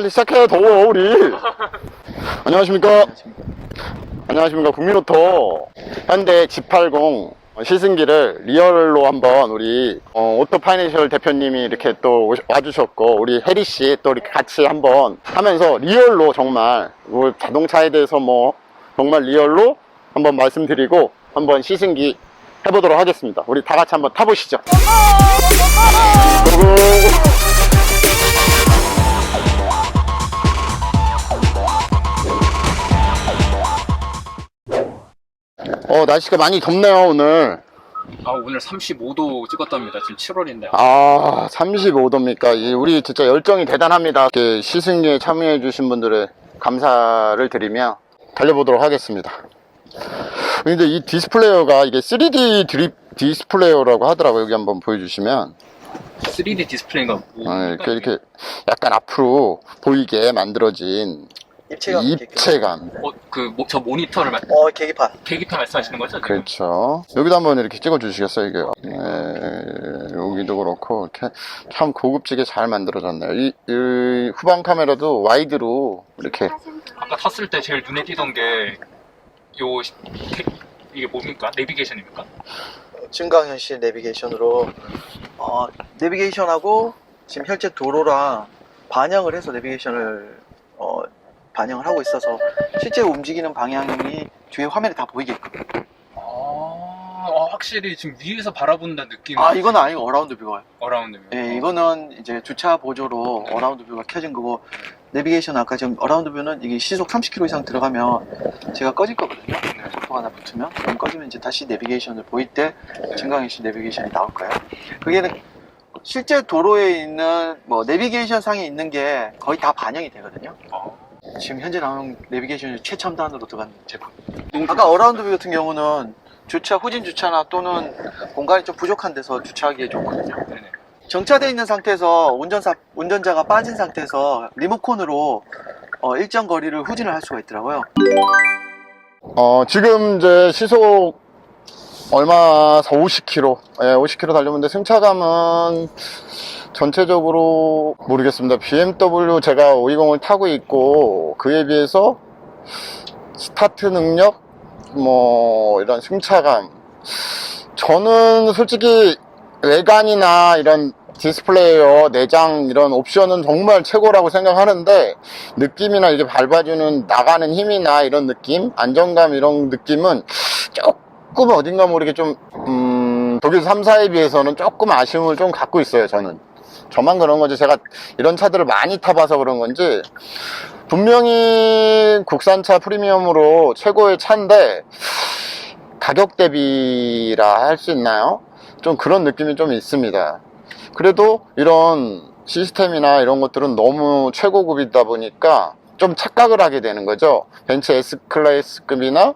빨리 시작해야 더워 우리 안녕하십니까 안녕하십니까 국민오토 현대 G80 시승기를 리얼로 한번 우리 어, 오토 파이낸셜 대표님이 이렇게 또 오시- 와주셨고 우리 혜리 씨 또 이렇게 같이 한번 하면서 리얼로 정말 뭐 자동차에 대해서 뭐 정말 리얼로 한번 말씀드리고 한번 시승기 해보도록 하겠습니다. 우리 다 같이 한번 타보시죠. 고고. 어 날씨가 많이 덥네요 오늘. 아 오늘 35도 찍었답니다. 지금 7월인데. 아, 35도입니까? 이 우리 진짜 열정이 대단합니다. 이렇게 시승리에 참여해주신 분들의 감사를 드리며 달려보도록 하겠습니다. 근데 이 디스플레이어가 이게 3D 드립 디스플레이어라고 하더라고요. 여기 한번 보여주시면. 3D 디스플레이가 뭐 아, 이렇게, 이렇게 약간 앞으로 보이게 만들어진 입체감 입체감. 어, 그, 뭐, 저 모니터를 말, 어 계기판 계기판 말씀하시는 거죠? 지금? 그렇죠. 여기도 한번 이렇게 찍어주시겠어요, 이게. 네, 여기도 그렇고, 이렇게 참 고급지게 잘 만들어졌네요. 이, 이 후방 카메라도 와이드로 이렇게. 아까 탔을 때 제일 눈에 띄던 게, 요, 시- 게- 이게 뭡니까? 내비게이션입니까? 증강현실 내비게이션으로 어, 내비게이션하고 지금 현재 도로랑 반영을 해서 내비게이션을 어, 반영을 하고 있어서 실제 움직이는 방향이 뒤에 화면에 다 보이게끔 아, 어, 확실히 지금 위에서 바라본다는 느낌. 아 이건 아니고 어라운드 뷰가 어라운드. 예, 이거는 이제 주차 보조로 어라운드 뷰가 켜진 거고 내비게이션 아까 지금 어라운드 뷰는 이게 시속 30km 이상 들어가면 제가 꺼질 거거든요. 속도가 하나 붙으면 그럼 꺼지면 이제 다시 내비게이션을 보일 때 증강현실 내비게이션이 나올 거예요. 그게 실제 도로에 있는 뭐 내비게이션 상에 있는 게 거의 다 반영이 되거든요. 어. 지금 현재 나온 내비게이션이 최첨단으로 들어간 제품. 아까 어라운드 뷰 같은 경우는 주차 후진 주차나 또는 공간이 좀 부족한 데서 주차하기에 좋거든요. 네네. 정차되어 있는 상태에서 운전사, 운전자가 빠진 상태에서 리모컨으로 어, 일정 거리를 후진을 할 수가 있더라고요. 어, 지금 이제 시속 얼마, 50km. 예, 50km 달렸는데 승차감은 전체적으로 모르겠습니다. BMW 제가 520을 타고 있고, 그에 비해서 스타트 능력, 뭐, 이런 승차감. 저는 솔직히 외관이나 이런 디스플레이어, 내장 이런 옵션은 정말 최고라고 생각하는데 느낌이나 이게 밟아주는 나가는 힘이나 이런 느낌, 안정감 이런 느낌은 조금 어딘가 모르게 좀 음, 독일 3사에 비해서는 조금 아쉬움을 좀 갖고 있어요. 저는 저만 그런 거지 제가 이런 차들을 많이 타봐서 그런 건지 분명히 국산차 프리미엄으로 최고의 차인데 가격 대비라 할 수 있나요? 좀 그런 느낌이 좀 있습니다. 그래도 이런 시스템이나 이런 것들은 너무 최고급이다 보니까 좀 착각을 하게 되는 거죠. 벤츠 S 클래스급이나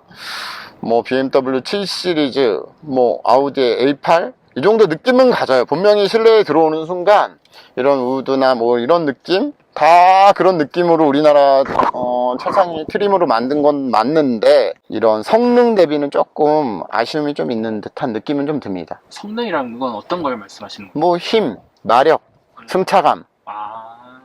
뭐 BMW 7 시리즈, 뭐 아우디 A8 이 정도 느낌은 가져요. 분명히 실내에 들어오는 순간 이런 우드나 뭐 이런 느낌 다 그런 느낌으로 우리나라 어, 차상이 트림으로 만든 건 맞는데 이런 성능 대비는 조금 아쉬움이 좀 있는 듯한 느낌은 좀 듭니다. 성능이란 건 어떤 걸 말씀하시는 거예요? 뭐 힘, 마력, 승차감. 아,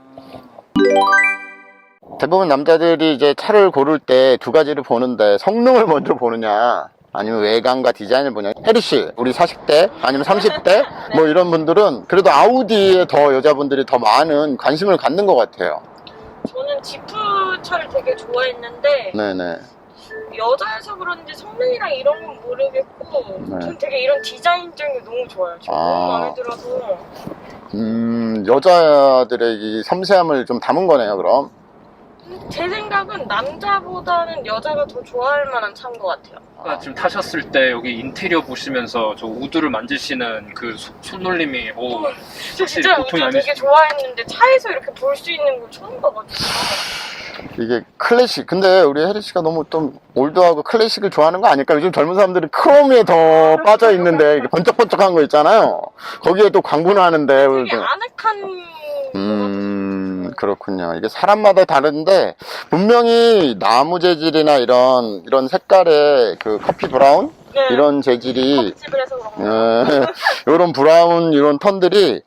대부분 남자들이 이제 차를 고를 때 두 가지를 보는데 성능을 먼저 보느냐 아니면 외관과 디자인을 보냐. 씨 우리 40대 아니면 30대? 뭐 이런 분들은 그래도 아우디에 더 여자분들이 더 많은 관심을 갖는 것 같아요. 저는 지프 차를 되게 좋아했는데 네네. 여자여서 그런지 성능이랑 이런 건 모르겠고 네. 전 되게 이런 디자인적인 게 너무 좋아요. 저 아. 너무 마음에 들어서. 음 여자들의 이 섬세함을 좀 담은 거네요 그럼 제 생각은 남자보다는 여자가 더 좋아할 만한 차인 것 같아요. 아까 지금 타셨을 때 여기 인테리어 보시면서 저 우드를 만지시는 그 소- 손놀림이, 오, 저 확실히 진짜 보통이 우주 되게 아니시죠. 좋아했는데 차에서 이렇게 볼 수 있는 걸 처음 봐가지고. 이게 클래식. 근데 우리 혜리 씨가 너무 좀 올드하고 클래식을 좋아하는 거 아닐까? 요즘 젊은 사람들이 크롬에 더 빠져 있는데 이게 번쩍번쩍한 거 있잖아요. 거기에 또 광분을 하는데. 되게 아늑한 음, 그렇군요. 이게 사람마다 다른데, 분명히 나무 재질이나 이런, 이런 색깔의 그 커피 브라운? 네, 이런 재질이, 집을 해서 그런 거. 예, 이런 브라운, 이런 턴들이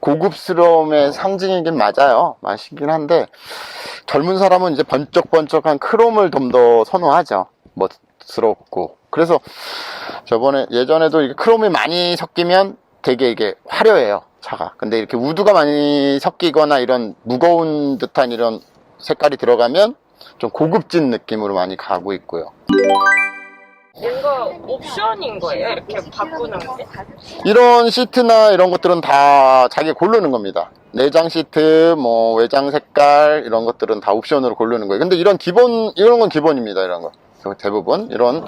고급스러움의 상징이긴 맞아요. 맛이긴 한데 젊은 사람은 이제 번쩍번쩍한 크롬을 좀 더 선호하죠. 멋스럽고. 그래서 저번에 예전에도 이게 크롬이 많이 섞이면 되게 이게 화려해요. 차가. 근데 이렇게 우드가 많이 섞이거나 이런 무거운 듯한 이런 색깔이 들어가면 좀 고급진 느낌으로 많이 가고 있고요. 뭔가 옵션인 거예요? 이렇게 바꾸는 게? 이런 시트나 이런 것들은 다 자기 고르는 겁니다. 내장 시트, 뭐 외장 색깔 이런 것들은 다 옵션으로 고르는 거예요. 근데 이런 기본 이런 건 기본입니다. 이런 거 대부분 이런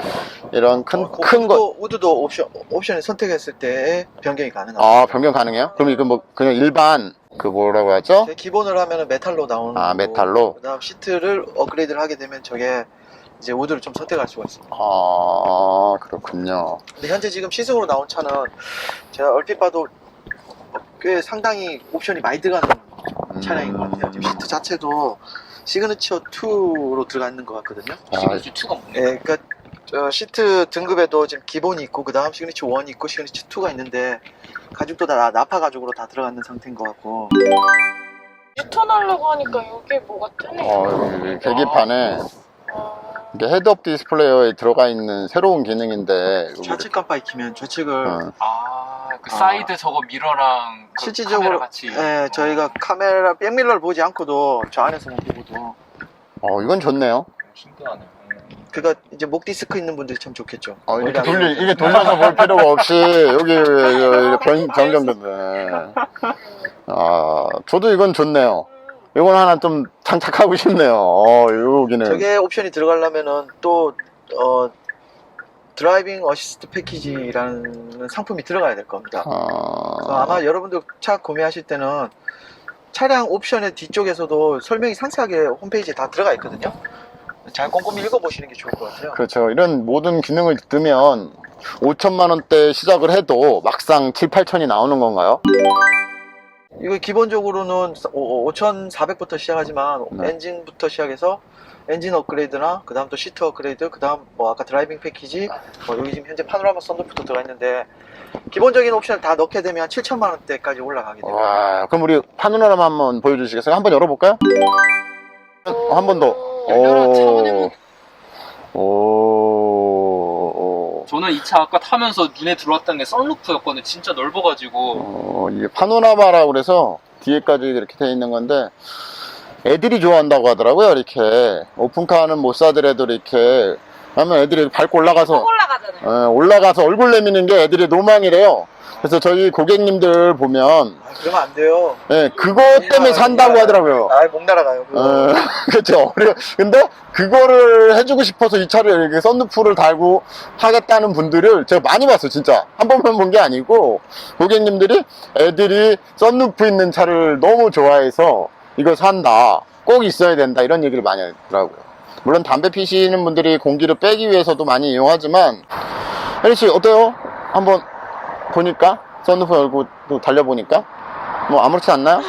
이런 큰 어, 큰 거. 우드도, 우드도 옵션, 옵션을 선택했을 때 변경이 가능합니다. 아 변경 가능해요? 그럼 이거 뭐 그냥 일반 그 뭐라고 하죠? 제 기본으로 하면은 메탈로 나오는 아, 거고, 메탈로? 그다음 시트를 업그레이드를 하게 되면 저게 이제 우드를 좀 선택할 수가 있습니다. 아 그렇군요. 근데 현재 지금 시승으로 나온 차는 제가 얼핏 봐도 꽤 상당히 옵션이 많이 들어가는 음. 차량인 것 같아요. 지금 시트 자체도 시그니처 2로 들어가 있는 것 같거든요. 아, 시그니처 2가 뭐냐? 예, 그러니까 저 시트 등급에도 지금 기본이 있고 그 다음 시그니처 1이 있고 시그니처 2가 있는데 가죽도 다 나파 가죽으로 다 들어가 있는 상태인 것 같고 유턴하려고 하니까 여기 뭐가 뜨네. 어, 이 계기판에 어, 이게 헤드업 디스플레이어에 들어가 있는 새로운 기능인데 좌측 깜빡이 키면 좌측을 어, 아, 그 아. 사이드 저거 미러랑 그 실질적으로 카메라 같이. 예, 저희가 카메라 백밀러를 보지 않고도 저 안에서만 보고도 어, 이건 좋네요. 신기하네. 그거 이제 목 디스크 있는 분들이 참 좋겠죠. 어, 이렇게 돌리, 안 이게 돌려서 볼 필요가 없이, 여기, 여기 변, 변경됐네. 아, 저도 이건 좋네요. 이건 하나 좀 장착하고 싶네요. 어, 여기는. 저게 옵션이 들어가려면은 또 어, 드라이빙 어시스트 패키지라는 상품이 들어가야 될 겁니다. 아, 아마 여러분들 차 구매하실 때는 차량 옵션의 뒤쪽에서도 설명이 상세하게 홈페이지에 다 들어가 있거든요. 잘 꼼꼼히 읽어보시는 게 좋을 것 같아요. 그렇죠. 이런 모든 기능을 넣으면 5천만 원대 시작을 해도 막상 7, 8천이 나오는 건가요? 이거 기본적으로는 5,400부터 시작하지만 네. 엔진부터 시작해서 엔진 업그레이드나 그 다음 또 시트 업그레이드 그 다음 뭐 아까 드라이빙 패키지 뭐 여기 지금 현재 파노라마 썬루프도 들어가 있는데 기본적인 옵션을 다 넣게 되면 7천만 원대까지 올라가게 돼요. 와, 그럼 우리 파노라마 한번 보여주시겠어요? 한번 열어볼까요? 어, 한번 더. 열려라, 오, 오, 오. 저는 이 차 아까 타면서 눈에 들어왔던 게 썬루프였거든요. 진짜 넓어가지고. 어, 이게 파노라마라고 그래서 뒤에까지 이렇게 돼 있는 건데 애들이 좋아한다고 하더라고요. 이렇게 오픈카는 못 사더라도 이렇게 하면 애들이 밟고 올라가서 꼭 올라가잖아요. 어, 올라가서 얼굴 내미는 게 애들이 로망이래요. 그래서 저희 고객님들 보면 아, 그러면 안 돼요. 예, 그것 때문에 산다고 하더라고요. 아, 목 날아가요. 그거. 어, 그렇죠. 근데 그거를 해주고 싶어서 이 차를 이렇게 썬루프를 달고 하겠다는 분들을 제가 많이 봤어요, 진짜. 한 번만 본 게 아니고 고객님들이 애들이 썬루프 있는 차를 너무 좋아해서 이거 산다, 꼭 있어야 된다 이런 얘기를 많이 하더라고요. 물론 담배 피시는 분들이 공기를 빼기 위해서도 많이 이용하지만 혜리 씨 어때요? 한번 보니까 썬루프 열고 또 달려보니까 뭐 아무렇지 않나요?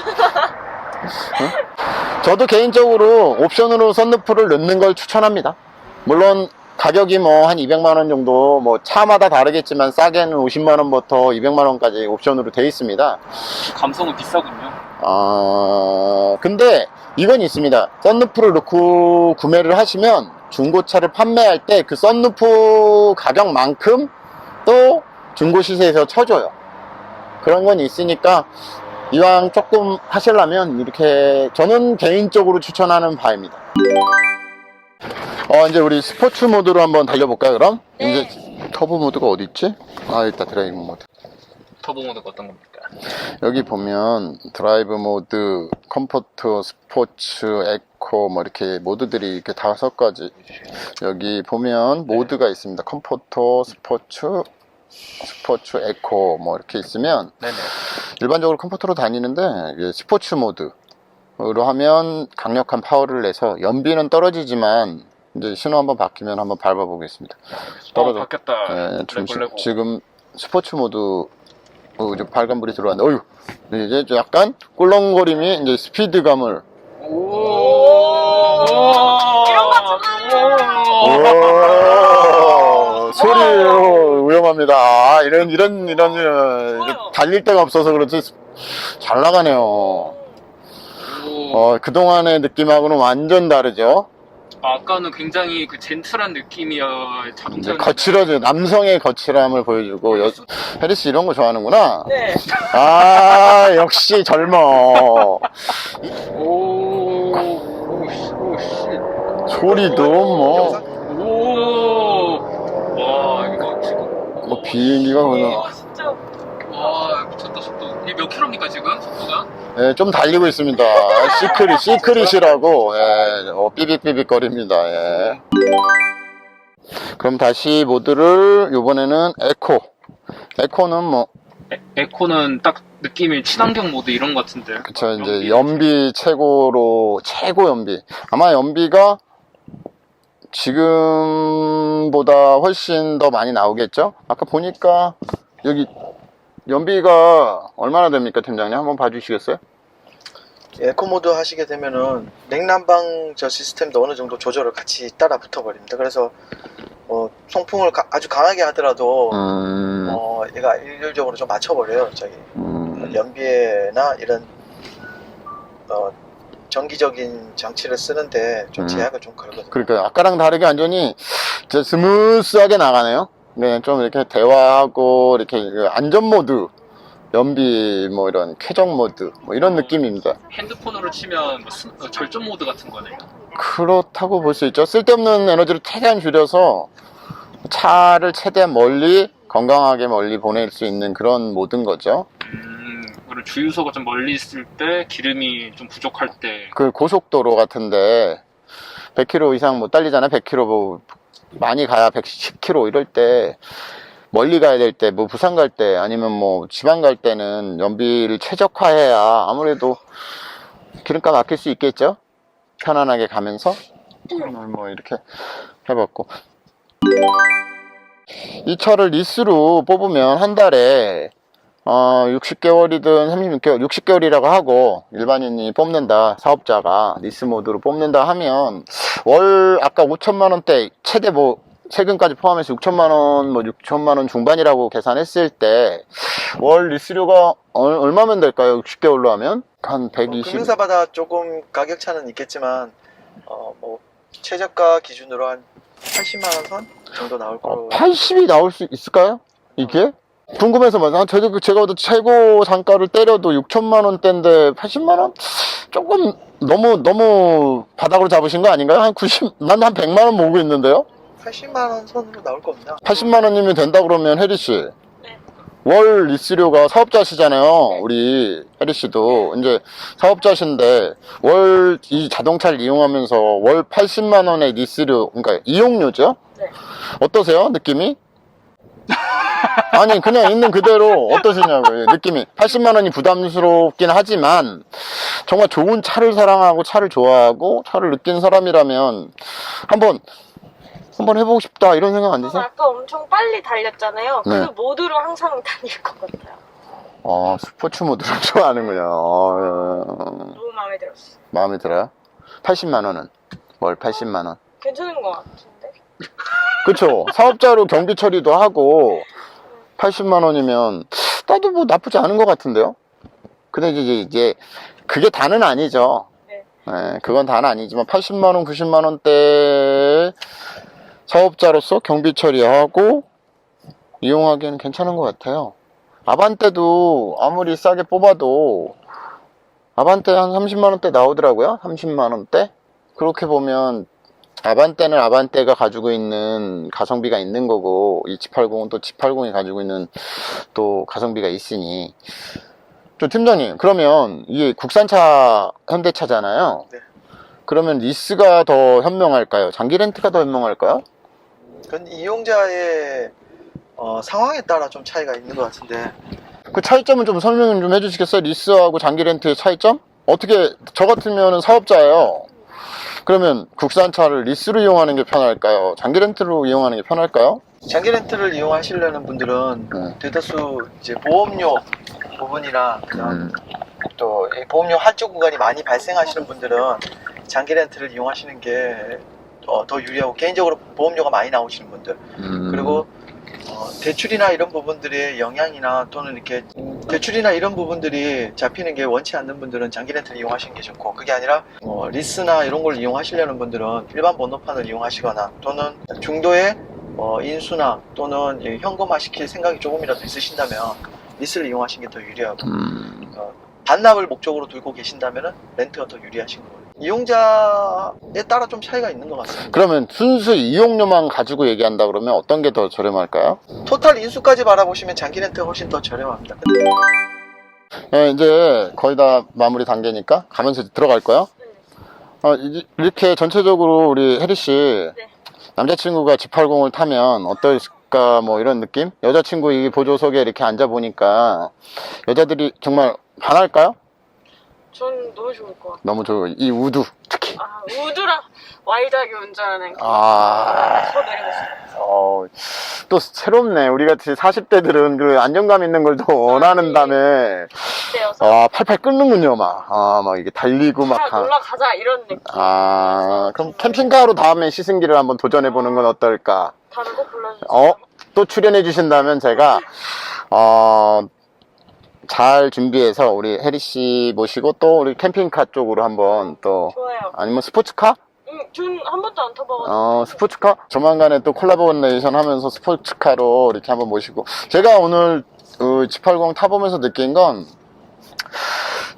저도 개인적으로 옵션으로 썬루프를 넣는 걸 추천합니다. 물론 가격이 뭐 한 200만 원 정도 뭐 차마다 다르겠지만 싸게는 50만 원부터 200만 원까지 옵션으로 돼 있습니다. 감성은 비싸군요. 아 근데 이건 있습니다. 썬루프를 넣고 구매를 하시면 중고차를 판매할 때 그 썬루프 가격만큼 또 중고 시세에서 쳐줘요. 그런 건 있으니까 이왕 조금 하시려면 이렇게 저는 개인적으로 추천하는 바입니다. 어 이제 우리 스포츠 모드로 한번 달려볼까요 그럼? 네. 이제 터보 모드가 어디 있지? 아 있다 드라이빙 모드. 터보 모드가 어떤 겁니까? 여기 보면 드라이브 모드, 컴포트, 스포츠, 에코 뭐 이렇게 모드들이 이렇게 다섯 가지 여기 보면 모드가 있습니다. 컴포트, 스포츠, 스포츠, 에코 뭐 이렇게 있으면 네네. 일반적으로 컴포터로 다니는데 스포츠 모드로 하면 강력한 파워를 내서 연비는 떨어지지만 이제 신호 한번 바뀌면 한번 밟아보겠습니다. 떨어져. 어, 바뀌었다. 네, 좀 레고. 지금 스포츠 모드 어, 이제 빨간 불이 들어왔는데 어휴 이제 좀 약간 꿀렁거림이 이제 스피드감을 오. 이런 거 오, 소리 위험합니다. 아, 이런 이런 이런 이런 이게 달릴 데가 없어서 그렇지 스- 잘 나가네요. 오. 어, 그동안의 느낌하고는 완전 다르죠? 아까는 굉장히 그 젠틀한 느낌이야 자동차. 거칠어져, 남성의 거칠함을 보여주고, 여, 혜리 씨 이런 거 좋아하는구나? 네. 아, 역시 젊어. 오. 오 씨 오 씨. 소리도 뭐, 오. 와 이거 지금. 뭐 비행기가 그냥, 와, 진짜. 와 미쳤다 속도. 이게 몇 킬로입니까 지금 속도가? 예, 좀 달리고 있습니다. 시크릿, 시크릿이라고, 예, 어, 삐빅삐빅거립니다, 예. 그럼 다시 모드를, 요번에는 에코. 에코는 뭐, 에, 에코는 딱 느낌이 친환경 모드 이런 것 같은데. 그쵸, 이제 연비 최고로, 최고 연비. 아마 연비가 지금보다 훨씬 더 많이 나오겠죠? 아까 보니까 여기 연비가 얼마나 됩니까, 팀장님? 한번 봐주시겠어요? 에코 모드 하시게 되면은 냉난방 저 시스템도 어느 정도 조절을 같이 따라 붙어버립니다. 그래서 어, 송풍을 가- 아주 강하게 하더라도 음, 어, 얘가 일률적으로 좀 맞춰버려요. 저기 음, 연비나 이런 어, 정기적인 장치를 쓰는데 좀 음. 제약을 좀 걸거든요. 그러니까 아까랑 다르게 완전히 스무스하게 나가네요. 네, 좀 이렇게 대화하고 이렇게 그 안전 모드, 연비 뭐 이런 쾌적 모드 뭐 이런 느낌입니다. 핸드폰으로 치면 뭐 스- 어, 절전 모드 같은 거네요. 그렇다고 볼 수 있죠. 쓸데없는 에너지를 최대한 줄여서 차를 최대한 멀리 건강하게 멀리 보낼 수 있는 그런 모드인 거죠. 음, 그리고 주유소가 좀 멀리 있을 때 기름이 좀 부족할 때 그 고속도로 같은데 100km 이상 못 달리잖아요. 100km 뭐 많이 가야 110km 이럴 때 멀리 가야 될 때 뭐 부산 갈 때 아니면 뭐 지방 갈 때는 연비를 최적화해야 아무래도 기름값 아낄 수 있겠죠. 편안하게 가면서 뭐 이렇게 해봤고 이 차를 리스로 뽑으면 한 달에 어, 60개월이든 36개월, 60개월이라고 하고 일반인이 뽑는다, 사업자가 리스 모드로 뽑는다 하면 월 아까 5천만 원대 최대 뭐 세금까지 포함해서 6천만 원, 뭐 6천만 원 중반이라고 계산했을 때 월 리스료가 얼- 얼마면 될까요? 60개월로 하면 한뭐 120. 금융사마다 조금 가격 차는 있겠지만 어, 뭐 최저가 기준으로 한 80만 원 선 정도 나올 거로 80이 나올 수 있을까요? 이게? 궁금해서 말이야. 제가, 제가 봐도 최고 단가를 때려도 6천만 원대인데 80만 원? 조금 너무, 너무 바닥으로 잡으신 거 아닌가요? 한 90, 난 한 100만 원 모으고 있는데요? 80만 원 선으로 나올 겁니다. 80만 원이면 된다 그러면 혜리 씨. 네. 월 리스료가 사업자시잖아요. 네. 우리 혜리 씨도 이제 사업자신데 월 이 자동차를 이용하면서 월 80만 원의 리스료, 그러니까 이용료죠? 네. 어떠세요? 느낌이? 아니 그냥 있는 그대로 어떠시냐고요 느낌이 80만 원이 부담스럽긴 하지만 정말 좋은 차를 사랑하고 차를 좋아하고 차를 느낀 사람이라면 한번 한번 해보고 싶다 이런 생각 안 저는 드세요? 아까 엄청 빨리 달렸잖아요. 네. 그 모드로 항상 다닐 것 같아요. 어 스포츠 모드를 좋아하는군요 어, 너무 마음에 들었어요. 마음에 들어요? 80만 원은 월 80만 원 괜찮은 것 같은데? 그쵸 사업자로 경비 처리도 하고 80만 원이면 나도 뭐 나쁘지 않은 것 같은데요? 근데 이제 이제 그게 다는 아니죠. 네. 예, 그건 다는 아니지만 80만 원 90만 원대 사업자로서 경비 처리하고 이용하기에는 괜찮은 것 같아요. 아반떼도 아무리 싸게 뽑아도 아반떼 한 30만 원대 나오더라고요. 30만 원대? 그렇게 보면 아반떼는 아반떼가 가지고 있는 가성비가 있는 거고 이 G80은 또 G80이 가지고 있는 또 가성비가 있으니 저 팀장님 그러면 이게 국산차 현대차잖아요 네. 그러면 리스가 더 현명할까요? 장기 렌트가 더 현명할까요? 그건 이용자의 어, 상황에 따라 좀 차이가 있는 것 같은데 그 차이점은 좀 설명 좀 해주시겠어요? 리스하고 장기 렌트의 차이점? 어떻게 저 같으면 사업자예요 그러면 국산차를 리스로 이용하는 게 편할까요? 장기 렌트로 이용하는 게 편할까요? 장기 렌트를 이용하시려는 분들은 네. 대다수 이제 보험료 부분이나 음, 또이 보험료 할증 구간이 많이 발생하시는 분들은 장기 렌트를 이용하시는 게 어, 더 유리하고 개인적으로 보험료가 많이 나오시는 분들 음. 그리고 어, 어, 대출이나 이런 부분들의 영향이나 또는 이렇게 대출이나 이런 부분들이 잡히는 게 원치 않는 분들은 장기 렌트를 이용하시는 게 좋고 그게 아니라 어, 리스나 이런 걸 이용하시려는 분들은 일반 번호판을 이용하시거나 또는 중도의 어, 인수나 또는 이 현금화 시킬 생각이 조금이라도 있으신다면 리스를 이용하시는 게 더 유리하고 음, 반납을 목적으로 들고 계신다면 렌트가 더 유리하신 거예요. 이용자에 따라 좀 차이가 있는 것 같습니다. 그러면 순수 이용료만 가지고 얘기한다 그러면 어떤 게 더 저렴할까요? 토탈 인수까지 바라보시면 장기 렌트가 훨씬 더 저렴합니다. 네, 이제 거의 다 마무리 단계니까 가면서 이제 들어갈 거요. 어, 이- 이렇게 전체적으로 우리 혜리 씨 네. 남자친구가 G80을 타면 어떨까 뭐 이런 느낌? 여자친구 이 보조석에 이렇게 앉아 보니까 여자들이 정말 반할까요? 전 너무 좋을 것 같아요. 너무 좋아요. 이 우드 특히. 아, 우드랑 와일드하게 운전하는 그 아. 내리고 싶어요. 어, 또 새롭네. 우리 같이 40대들은 그 안정감 있는 걸 더 원하는 다음에 그때여서 아 팔팔 끓는군요 막. 아 막 이게 달리고 막. 하- 올라가자 이런 느낌. 아 그럼 캠핑카로 다음에 시승기를 한번 도전해 보는 건 어떨까? 다른 거 불러주세요. 어? 또 출연해 주신다면 제가 어, 잘 준비해서 우리 혜리 씨 모시고 또 우리 캠핑카 쪽으로 한번 또 좋아요. 아니면 스포츠카? 음, 전한 번도 안 타봐가지고. 어, 스포츠카? 조만간에 또 콜라보레이션 하면서 스포츠카로 이렇게 한번 모시고. 제가 오늘 어, G80 타보면서 느낀 건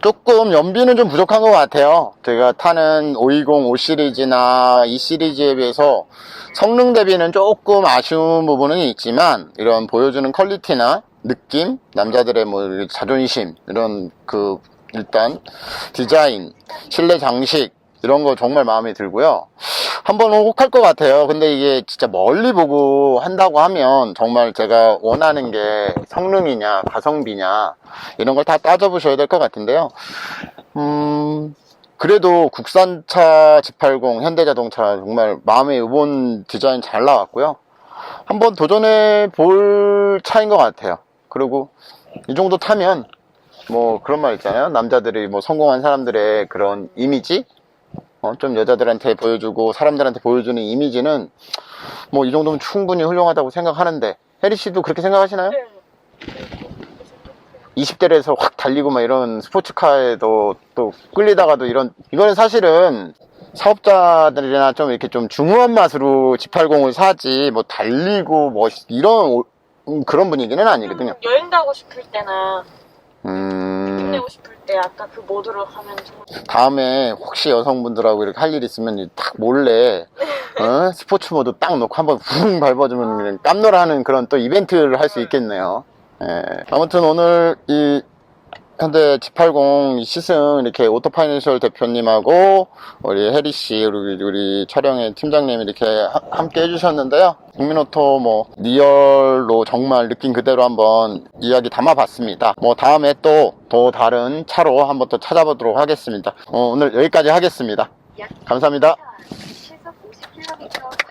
조금 연비는 좀 부족한 것 같아요. 제가 타는 520, 5 시리즈나 2 시리즈에 비해서 성능 대비는 조금 아쉬운 부분은 있지만 이런 보여주는 퀄리티나 느낌, 남자들의 뭐 자존심 이런 그 일단 디자인, 실내 장식 이런 거 정말 마음에 들고요. 한번 혹할 것 같아요. 근데 이게 진짜 멀리 보고 한다고 하면 정말 제가 원하는 게 성능이냐, 가성비냐, 이런 걸 다 따져보셔야 될 것 같은데요. 음, 그래도 국산차 G80 현대자동차 정말 마음에 의본 디자인 잘 나왔고요. 한번 도전해 볼 차인 것 같아요. 그리고 이 정도 타면 뭐 그런 말 있잖아요. 남자들이 뭐 성공한 사람들의 그런 이미지? 어, 좀 여자들한테 보여주고 사람들한테 보여주는 이미지는 뭐 이 정도면 충분히 훌륭하다고 생각하는데 혜리 씨도 그렇게 생각하시나요? 네. 20대에서 확 달리고 막 이런 스포츠카에도 또 끌리다가도 이런 이거는 사실은 사업자들이나 좀 이렇게 좀 중후한 맛으로 G80을 사지 뭐 달리고 뭐 이런 오- 음, 그런 분위기는 아니거든요. 좀 여행 가고 싶을 때나 음, 힘내고 싶을 때 아까 그 모드로 하면 좀 다음에 혹시 여성분들하고 이렇게 할 일 있으면 딱 몰래 어? 스포츠 모드 딱 놓고 한번 붕 밟아주면 그냥 깜놀하는 그런 또 이벤트를 할 수 있겠네요. 예. 아무튼 오늘 이 현대 G80 시승 이렇게 오토파이낸셜 대표님하고 우리 혜리 씨 우리, 우리 촬영의 팀장님 이렇게 하- 함께 해주셨는데요. 국민오토 뭐 리얼로 정말 느낀 그대로 한번 이야기 담아봤습니다. 뭐 다음에 또더 다른 차로 한번 또 찾아보도록 하겠습니다. 어, 오늘 여기까지 하겠습니다. 감사합니다. 시속 50km